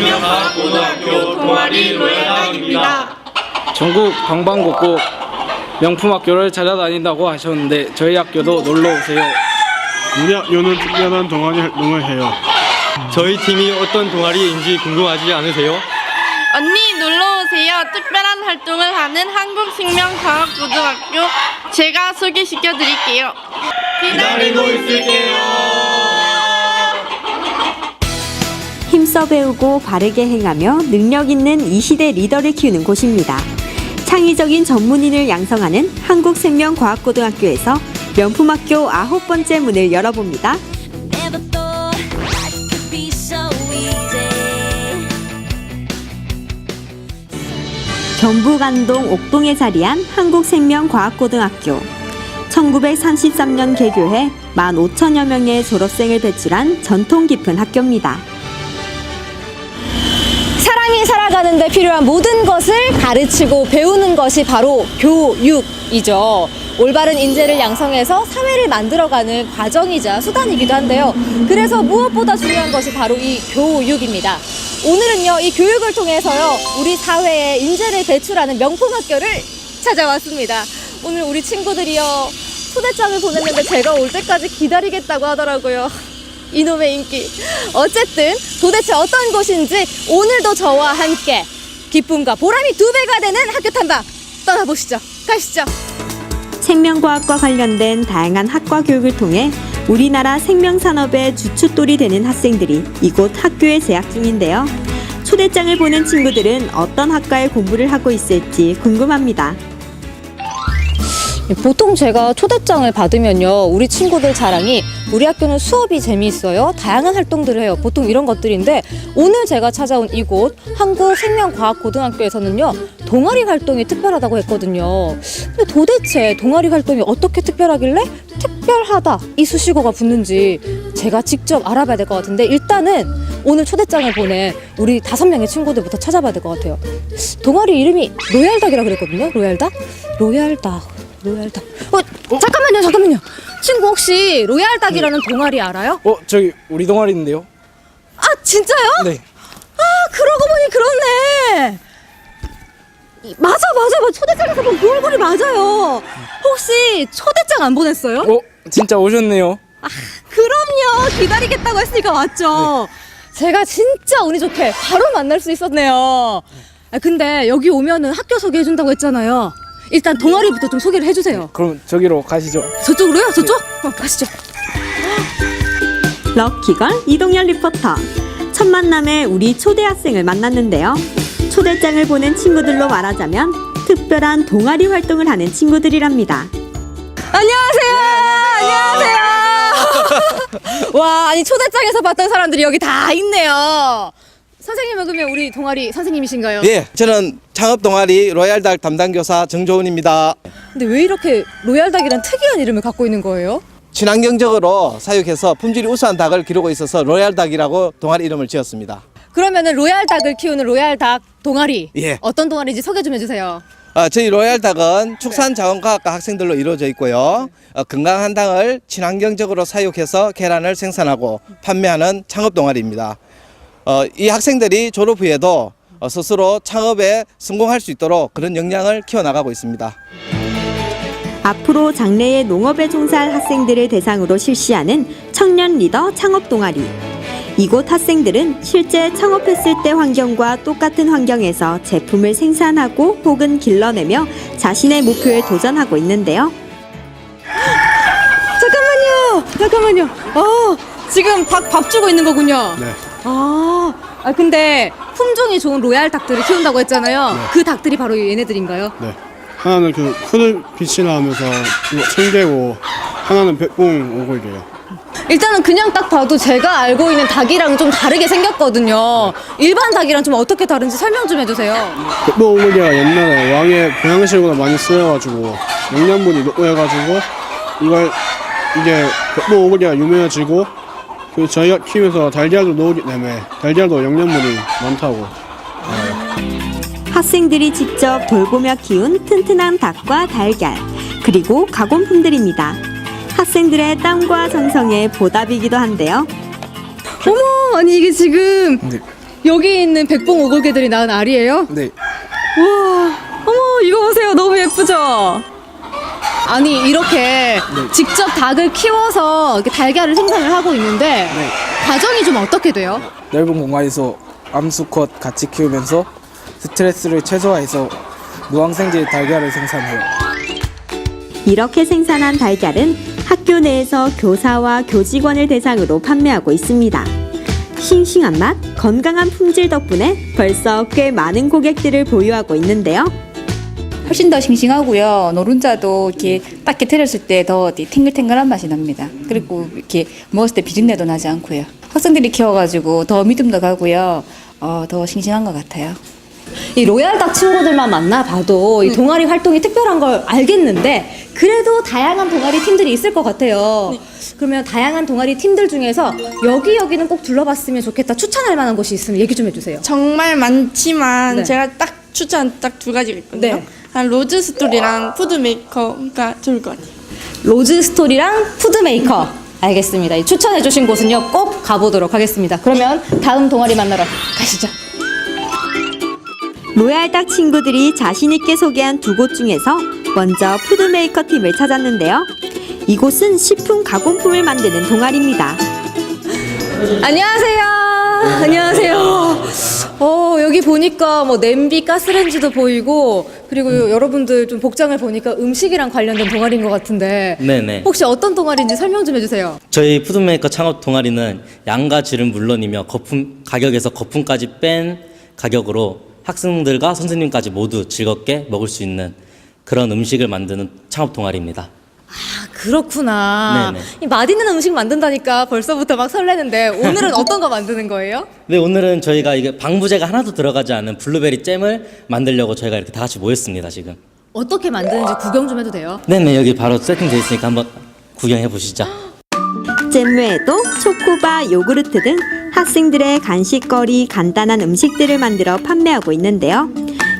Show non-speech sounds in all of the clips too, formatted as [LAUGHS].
저희는 한국생명과학고등학교 동아리 로얄학입니다. 전국 방방곡곡 명품 학교를 찾아다닌다고 하셨는데 저희 학교도 놀러 오세요. 우리 학교는 특별한 동아리 활동을 해요. 저희 팀이 어떤 동아리인지 궁금하지 않으세요? 언니 놀러 오세요. 특별한 활동을 하는 한국생명과학고등학교 제가 소개시켜 드릴게요. 기다리고 있을게요. 힘써 배우고 바르게 행하며 능력 있는 이 시대 리더를 키우는 곳입니다. 창의적인 전문인을 양성하는 한국생명과학고등학교에서 명품학교 아홉 번째 문을 열어봅니다. Easy. 경북 안동 옥동에 자리한 한국생명과학고등학교. 1933년 개교해 15,000여 명의 졸업생을 배출한 전통 깊은 학교입니다. 살아가는 데 필요한 모든 것을 가르치고 배우는 것이 바로 교육이죠. 올바른 인재를 양성해서 사회를 만들어가는 과정이자 수단이기도 한데요. 그래서 무엇보다 중요한 것이 바로 이 교육입니다. 오늘은요, 이 교육을 통해서요, 우리 사회에 인재를 배출하는 명품 학교를 찾아왔습니다. 오늘 우리 친구들이요, 초대장을 보냈는데 제가 올 때까지 기다리겠다고 하더라고요. 이놈의 인기. 어쨌든 도대체 어떤 곳인지 오늘도 저와 함께 기쁨과 보람이 두 배가 되는 학교 탐방 떠나보시죠. 가시죠. 생명과학과 관련된 다양한 학과 교육을 통해 우리나라 생명산업의 주춧돌이 되는 학생들이 이곳 학교에 재학 중인데요. 초대장을 보낸 친구들은 어떤 학과에 공부를 하고 있을지 궁금합니다. 보통 제가 초대장을 받으면요. 우리 친구들 자랑이 우리 학교는 수업이 재미있어요. 다양한 활동들을 해요. 보통 이런 것들인데 오늘 제가 찾아온 이곳 한국생명과학고등학교에서는요. 동아리 활동이 특별하다고 했거든요. 근데 도대체 동아리 활동이 어떻게 특별하길래 특별하다 이 수식어가 붙는지 제가 직접 알아봐야 될 것 같은데 일단은 오늘 초대장을 보낸 우리 다섯 명의 친구들부터 찾아봐야 될 것 같아요. 동아리 이름이 로얄닭이라 그랬거든요. 로얄닭? 로얄닭. 로얄 닭. 어, 잠깐만요, 잠깐만요. 친구 혹시 로얄 닭이라는 동아리 알아요? 어 저기 우리 동아리인데요. 아, 진짜요? 네. 아, 그러고 보니 그렇네. 이- 맞아, 맞아, 맞아. 초대장에서 본 그 얼굴이 맞아요. 혹시 초대장 안 보냈어요? 어 진짜 오셨네요. 그럼요. 기다리겠다고 했으니까 왔죠. 제가 진짜 운이 좋게 바로 만날 수 있었네요. 아, 근데 여기 오면은 학교 소개해준다고 했잖아요. 일단 동아리부터 좀 소개를 해주세요. 그럼 저기로 가시죠. 저쪽으로요? 저쪽? 어, 가시죠. 럭키걸 이동열 리포터. 첫 만남에 우리 초대 학생을 만났는데요. 초대장을 보낸 친구들로 말하자면 특별한 동아리 활동을 하는 친구들이랍니다. 안녕하세요. 안녕하세요. [LAUGHS] 와, 아니 초대장에서 봤던 사람들이 여기 다 있네요. 선생님은 그러면 우리 동아리 선생님이신가요? 예, 저는 창업 동아리 로얄닭 담당 교사 정조훈입니다. 근데 왜 이렇게 로얄닭이란 특이한 이름을 갖고 있는 거예요? 친환경적으로 사육해서 품질이 우수한 닭을 기르고 있어서 로얄닭이라고 동아리 이름을 지었습니다. 그러면은 로얄닭을 키우는 로얄닭 동아리 예. 어떤 동아리인지 소개 좀 해주세요. 아, 저희 로얄닭은 축산자원과학과 학생들로 이루어져 있고요. 어, 건강한 닭을 친환경적으로 사육해서 계란을 생산하고 판매하는 창업 동아리입니다. 어, 이 학생들이 졸업 후에도 어, 스스로 창업에 성공할 수 있도록 그런 역량을 키워나가고 있습니다. 앞으로 장래의 농업에 종사할 학생들을 대상으로 실시하는 청년 리더 창업 동아리. 이곳 학생들은 실제 창업했을 때 환경과 똑같은 환경에서 제품을 생산하고 혹은 길러내며 자신의 목표에 도전하고 있는데요. 잠깐만요. 잠깐만요. 어, 지금 닭밥 주고 있는 거군요. 네. 아, 아 근데 품종이 좋은 로얄 닭들을 키운다고 했잖아요. 네. 그 닭들이 바로 얘네들인가요? 네. 하나는 그 푸들 빛이나 하면서 이거 청개고 하나는 백봉 오골이에요. 일단은 그냥 딱 봐도 제가 알고 있는 닭이랑 좀 다르게 생겼거든요. 일반 닭이랑 좀 어떻게 다른지 설명 좀 해주세요. 백봉 오골이가 옛날에 왕의 보양식으로 많이 쓰여가지고 영양분이 높고 해가지고 이걸 이게 백봉 오골이가 유명해지고 그 저희가 키우면서 달걀도 넣기 때문에 달걀도 영양분이 많다고 학생들이 직접 돌보며 키운 튼튼한 닭과 달걀, 그리고 가공품들입니다. 학생들의 땀과 정성의 보답이기도 한데요. 어머, 아니 이게 지금 네. 여기 있는 백봉 오골개들이 낳은 알이에요? 네. 우와, 어머 이거 보세요, 너무 예쁘죠? 아니 이렇게 직접 닭을 키워서 이렇게 달걀을 생산을 하고 있는데 과정이 좀 어떻게 돼요? 넓은 공간에서 암수컷 같이 키우면서 스트레스를 최소화해서 무항생제 달걀을 생산해요. 이렇게 생산한 달걀은 학교 내에서 교사와 교직원을 대상으로 판매하고 있습니다. 싱싱한 맛, 건강한 품질 덕분에 벌써 꽤 많은 고객들을 보유하고 있는데요. 훨씬 더 싱싱하고요. 노른자도 이렇게 딱 깨트렸을 때 더 탱글탱글한 맛이 납니다. 그리고 이렇게 먹었을 때 비린내도 나지 않고요. 학생들이 키워가지고 더 믿음도 가고요. 어, 더 싱싱한 것 같아요. 이 로얄 닭 친구들만 만나봐도 이 동아리 활동이 특별한 걸 알겠는데 그래도 다양한 동아리 팀들이 있을 것 같아요. 그러면 다양한 동아리 팀들 중에서 여기 여기는 꼭 둘러봤으면 좋겠다 추천할 만한 곳이 있으면 얘기 좀 해주세요. 정말 많지만 네. 제가 딱 추천 딱 두 가지가 있거든요. 네. 한 로즈 스토리랑 푸드 메이커가 좋을 것 같아요. 로즈 스토리랑 푸드 메이커. 알겠습니다. 이 추천해 주신 곳은요 꼭 가보도록 하겠습니다. 그러면 다음 동아리 만나러 가시죠. 로얄닭 친구들이 자신있게 소개한 두 곳 중에서 먼저 푸드메이커 팀을 찾았는데요. 이곳은 식품 가공품을 만드는 동아리입니다. 안녕하세요. 안녕하세요. 어, 여기 보니까 뭐 냄비, 가스레인지도 보이고 그리고 여러분들 좀 복장을 보니까 음식이랑 관련된 동아리인 것 같은데 네네. 혹시 어떤 동아리인지 설명 좀 해주세요. 저희 푸드메이커 창업 동아리는 양과 질은 물론이며 거품 가격에서 거품까지 뺀 가격으로 학생들과 선생님까지 모두 즐겁게 먹을 수 있는 그런 음식을 만드는 창업 동아리입니다. 아, 그렇구나. 네네. 이 맛있는 음식 만든다니까 벌써부터 막 설레는데 오늘은 [LAUGHS] 어떤 거 만드는 거예요? 네, 오늘은 저희가 이게 방부제가 하나도 들어가지 않은 블루베리 잼을 만들려고 저희가 이렇게 다 같이 모였습니다, 지금. 어떻게 만드는지 구경 좀 해도 돼요? 네네, 여기 바로 세팅되어 있으니까 한번 구경해 보시죠. [GASPS] 잼 외에도 초코바, 요구르트 등 학생들의 간식거리, 간단한 음식들을 만들어 판매하고 있는데요.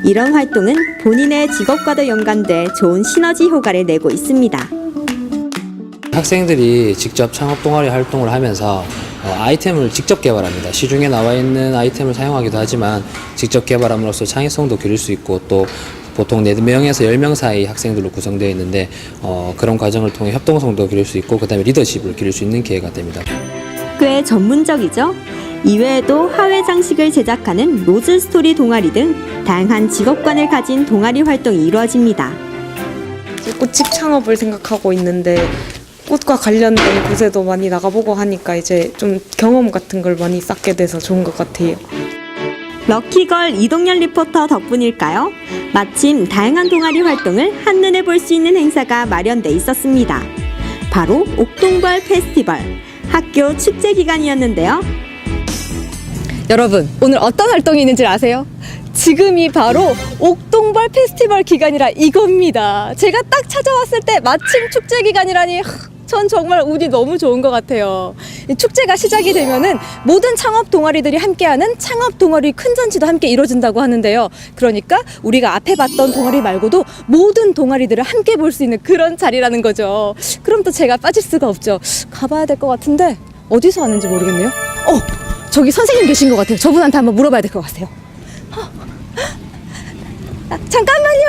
이런 활동은 본인의 직업과도 연관돼 좋은 시너지 효과를 내고 있습니다. 학생들이 직접 창업 동아리 활동을 하면서 어, 아이템을 직접 개발합니다. 시중에 나와 있는 아이템을 사용하기도 하지만 직접 개발함으로써 창의성도 기를 수 있고 또 보통 4명에서 10명 사이 학생들로 구성되어 있는데 어, 그런 과정을 통해 협동성도 기를 수 있고 그다음에 리더십을 기를 수 있는 기회가 됩니다. 꽤 전문적이죠? 이외에도 화훼 장식을 제작하는 로즈 스토리 동아리 등 다양한 직업관을 가진 동아리 활동이 이루어집니다. 꽃집 창업을 생각하고 있는데 꽃과 관련된 곳에도 많이 나가보고 하니까 이제 좀 경험 같은 걸 많이 쌓게 돼서 좋은 것 같아요. 럭키걸 이동열 리포터 덕분일까요? 마침 다양한 동아리 활동을 한눈에 볼 수 있는 행사가 마련돼 있었습니다. 바로 옥동벌 페스티벌 학교 축제 기간이었는데요. 여러분, 오늘 어떤 활동이 있는지 아세요? 지금이 바로 옥동벌 페스티벌 기간이라 이겁니다. 제가 딱 찾아왔을 때 마침 축제 기간이라니 하, 전 정말 운이 너무 좋은 것 같아요. 이 축제가 시작이 되면은 모든 창업 동아리들이 함께하는 창업 동아리 큰 잔치도 함께 이루어진다고 하는데요. 그러니까 우리가 앞에 봤던 동아리 말고도 모든 동아리들을 함께 볼 수 있는 그런 자리라는 거죠. 그럼 또 제가 빠질 수가 없죠. 가봐야 될 것 같은데 어디서 하는지 모르겠네요. 어, 저기 선생님 계신 것 같아요. 저분한테 한번 물어봐야 될 것 같아요. 아, 잠깐만요.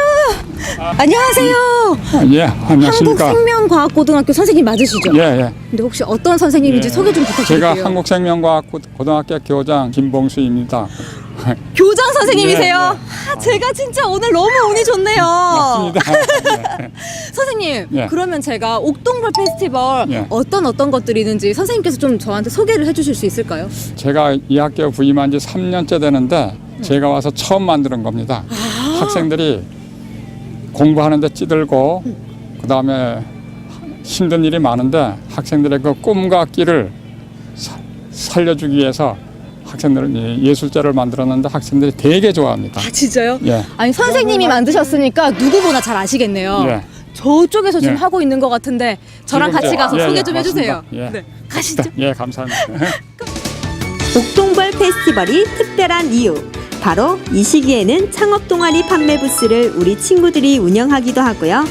안녕하세요. 예, 안녕하십니까. 한국생명과학고등학교 선생님 맞으시죠? 예, 예. 근데 혹시 어떤 선생님인지 소개 좀 부탁드릴게요. 제가 한국생명과학고등학교 교장 김봉수입니다. [LAUGHS] 교장 선생님이세요? 예, 예. 아, 제가 진짜 오늘 너무 운이 좋네요. 맞습니다. 예. [LAUGHS] 선생님, 예. 그러면 제가 옥동벌 페스티벌 예. 어떤 어떤 것들이 있는지 선생님께서 좀 저한테 소개를 해주실 수 있을까요? 제가 이 학교 부임한 지 3년째 되는데 제가 와서 처음 만드는 겁니다. 학생들이 공부하는데 찌들고 그 다음에 힘든 일이 많은데 학생들의 그 꿈과 끼를 사- 살려주기 위해서 학생들은 이 예술제를 만들었는데 학생들이 되게 좋아합니다. 아 진짜요? 예. 아니 선생님이 만드셨으니까 누구보다 잘 아시겠네요. 예. 저쪽에서 지금 예. 하고 있는 것 같은데 저랑 같이 가서 예, 소개 예, 좀 맞습니다. 해주세요. 예. 네, 가시죠. [LAUGHS] 예, 감사합니다. [LAUGHS] 옥동벌 페스티벌이 특별한 이유 바로 이 시기에는 창업 동아리 판매 부스를 우리 친구들이 운영하기도 하고요.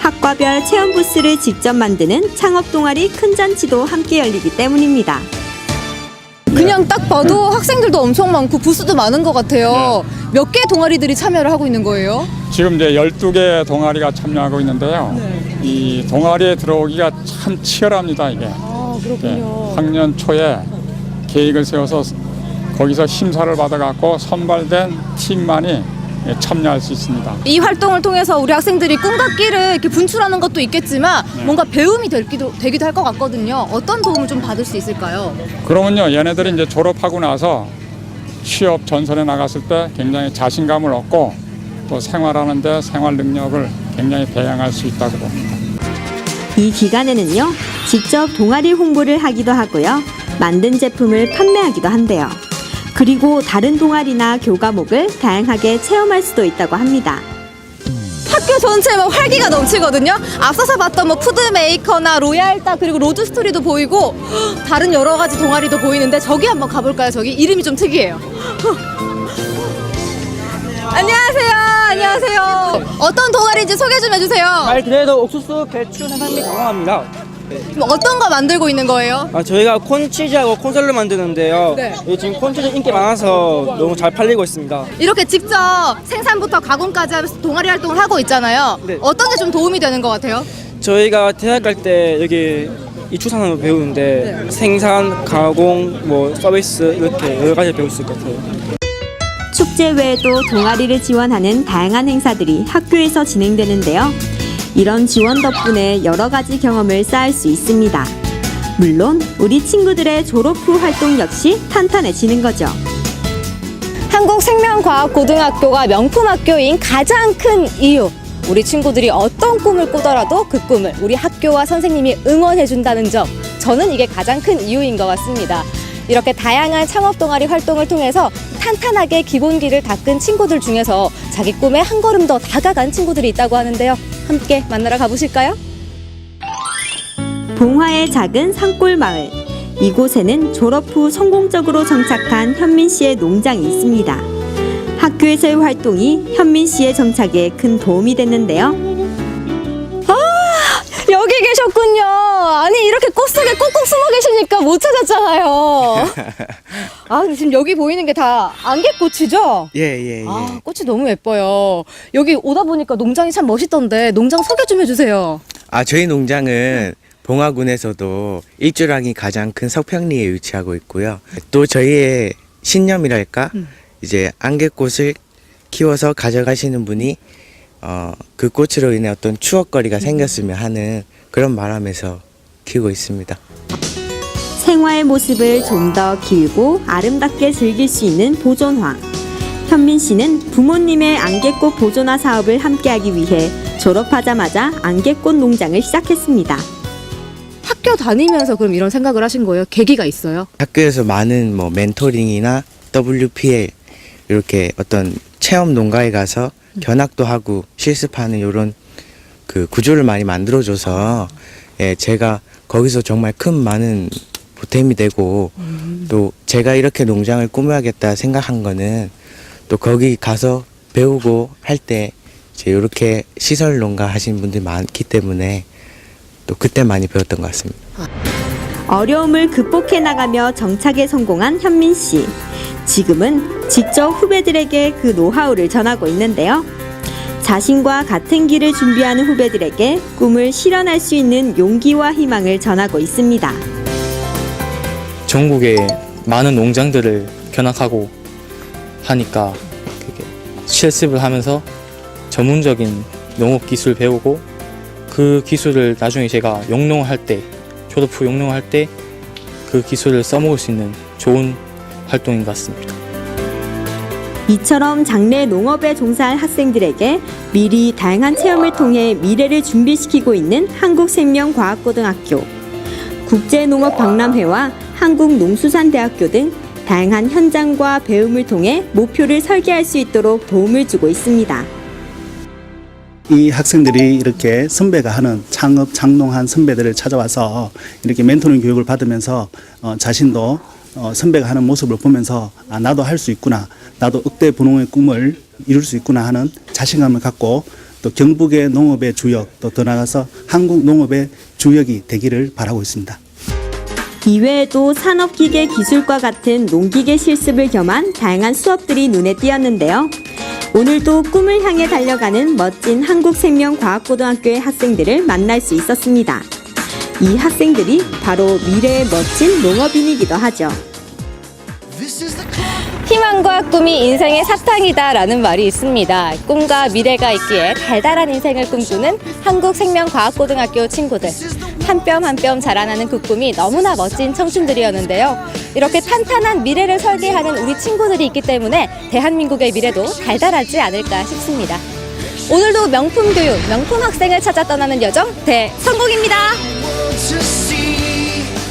학과별 체험 부스를 직접 만드는 창업 동아리 큰 잔치도 함께 열리기 때문입니다. 그냥 딱 봐도 학생들도 엄청 많고 부스도 많은 것 같아요. 몇 개 동아리들이 참여를 하고 있는 거예요? 지금 이제 12개 동아리가 참여하고 있는데요. 이 동아리에 들어오기가 참 치열합니다, 이게. 아, 예, 학년 초에 계획을 세워서 거기서 심사를 받아갖고 선발된 팀만이 예, 참여할 수 있습니다. 이 활동을 통해서 우리 학생들이 꿈과 끼를 이렇게 분출하는 것도 있겠지만 뭔가 배움이 되기도, 되기도 할 것 같거든요. 어떤 도움을 좀 받을 수 있을까요? 그러면요, 얘네들이 이제 졸업하고 나서 취업 전선에 나갔을 때 굉장히 자신감을 얻고 또 생활하는데 생활 능력을 굉장히 배양할 수 있다고 봅니다. 이 기간에는요, 직접 동아리 홍보를 하기도 하고요, 만든 제품을 판매하기도 한대요. 그리고 다른 동아리나 교과목을 다양하게 체험할 수도 있다고 합니다. 학교 전체에 막 활기가 넘치거든요. 앞서서 봤던 뭐 푸드 메이커나 로얄타 그리고 로드 스토리도 보이고 헉, 다른 여러 가지 동아리도 보이는데 저기 한번 가볼까요? 저기 이름이 좀 특이해요. [LAUGHS] 안녕하세요. 안녕하세요. 어떤 동아리인지 소개 좀 해주세요. 말 그대로 옥수수, 배추 생산 및 가공합니다. 그럼 어떤 거 만들고 있는 거예요? 아, 저희가 콘치즈하고 콘솔로 만드는데요. 네. 이 지금 콘치즈 인기 많아서 너무 잘 팔리고 있습니다. 이렇게 직접 생산부터 가공까지 하면서 동아리 활동을 하고 있잖아요. 네. 어떤 게 좀 도움이 되는 것 같아요? 저희가 대학 갈 때 여기 이축산업을 배우는데 생산, 가공, 뭐 서비스 이렇게 여러 가지 배울 수 있을 것 같아요. 축제 외에도 동아리를 지원하는 다양한 행사들이 학교에서 진행되는데요. 이런 지원 덕분에 여러 가지 경험을 쌓을 수 있습니다. 물론 우리 친구들의 졸업 후 활동 역시 탄탄해지는 거죠. 한국생명과학고등학교가 명품학교인 가장 큰 이유. 우리 친구들이 어떤 꿈을 꾸더라도 그 꿈을 우리 학교와 선생님이 응원해준다는 점. 저는 이게 가장 큰 이유인 것 같습니다. 이렇게 다양한 창업 동아리 활동을 통해서 탄탄하게 기본기를 닦은 친구들 중에서 자기 꿈에 한 걸음 더 다가간 친구들이 있다고 하는데요. 함께 만나러 가보실까요? 봉화의 작은 산골 마을. 이곳에는 졸업 후 성공적으로 정착한 현민 씨의 농장이 있습니다. 학교에서의 활동이 현민 씨의 정착에 큰 도움이 됐는데요. 여기 계셨군요. 아니 이렇게 꽃 속에 꾹꾹 숨어 계시니까 못 찾았잖아요. [LAUGHS] 아 근데 지금 여기 보이는 게 다 안개꽃이죠? 예, 예, 예. 아 꽃이 너무 예뻐요. 여기 오다 보니까 농장이 참 멋있던데 농장 소개 좀 해주세요. 아, 저희 농장은 봉화군에서도 일조량이 가장 큰 석평리에 위치하고 있고요. 또 저희의 신념이랄까? 이제 안개꽃을 키워서 가져가시는 분이 어, 그 꽃으로 인해 어떤 추억거리가 생겼으면 하는 그런 바람에서 키우고 있습니다. 생화의 모습을 좀 더 길고 아름답게 즐길 수 있는 보존화. 현민 씨는 부모님의 안개꽃 보존화 사업을 함께하기 위해 졸업하자마자 안개꽃 농장을 시작했습니다. 학교 다니면서 그럼 이런 생각을 하신 거예요? 계기가 있어요? 학교에서 많은 뭐 멘토링이나 WPL 이렇게 어떤 체험 농가에 가서 견학도 하고 실습하는 이런 그 구조를 많이 만들어줘서 예, 제가 거기서 정말 큰 많은 보탬이 되고 또 제가 이렇게 농장을 꾸며야겠다 생각한 거는 또 거기 가서 배우고 할 때 이제 이렇게 시설 농가 하신 분들이 많기 때문에 또 그때 많이 배웠던 것 같습니다. 어려움을 극복해 나가며 정착에 성공한 현민 씨. 지금은 직접 후배들에게 그 노하우를 전하고 있는데요. 자신과 같은 길을 준비하는 후배들에게 꿈을 실현할 수 있는 용기와 희망을 전하고 있습니다. 전국에 많은 농장들을 견학하고 하니까 그게 실습을 하면서 전문적인 농업 기술 배우고 그 기술을 나중에 제가 영농할 때 졸업 후 영농할 때 그 기술을 써먹을 수 있는 좋은 활동인 것 같습니다. 이처럼 장래 농업에 종사할 학생들에게 미리 다양한 체험을 통해 미래를 준비시키고 있는 한국생명과학고등학교, 국제농업박람회와 한국농수산대학교 등 다양한 현장과 배움을 통해 목표를 설계할 수 있도록 도움을 주고 있습니다. 이 학생들이 이렇게 선배가 하는 창업, 창농한 선배들을 찾아와서 이렇게 멘토링 교육을 받으면서 어, 자신도 어, 선배가 하는 모습을 보면서 아, 나도 할 수 있구나. 나도 억대 분홍의 꿈을 이룰 수 있구나 하는 자신감을 갖고 또 경북의 농업의 주역 또 더 나아가서 한국 농업의 주역이 되기를 바라고 있습니다. 이외에도 산업기계 기술과 같은 농기계 실습을 겸한 다양한 수업들이 눈에 띄었는데요. 오늘도 꿈을 향해 달려가는 멋진 한국생명과학고등학교의 학생들을 만날 수 있었습니다. 이 학생들이 바로 미래의 멋진 농업인이기도 하죠. 희망과 꿈이 인생의 사탕이다 라는 말이 있습니다. 꿈과 미래가 있기에 달달한 인생을 꿈꾸는 한국생명과학고등학교 친구들. 한 뼘 한 뼘 자라나는 그 꿈이 너무나 멋진 청춘들이었는데요. 이렇게 탄탄한 미래를 설계하는 우리 친구들이 있기 때문에 대한민국의 미래도 달달하지 않을까 싶습니다. 오늘도 명품 교육, 명품 학생을 찾아 떠나는 여정 대성공입니다.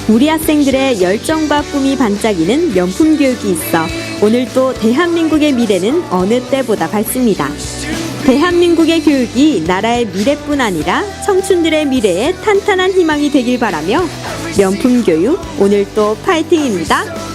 우리 학생들의 열정과 꿈이 반짝이는 명품 교육이 있어 오늘도 대한민국의 미래는 어느 때보다 밝습니다. 대한민국의 교육이 나라의 미래뿐 아니라 청춘들의 미래에 탄탄한 희망이 되길 바라며 명품 교육 오늘도 파이팅입니다.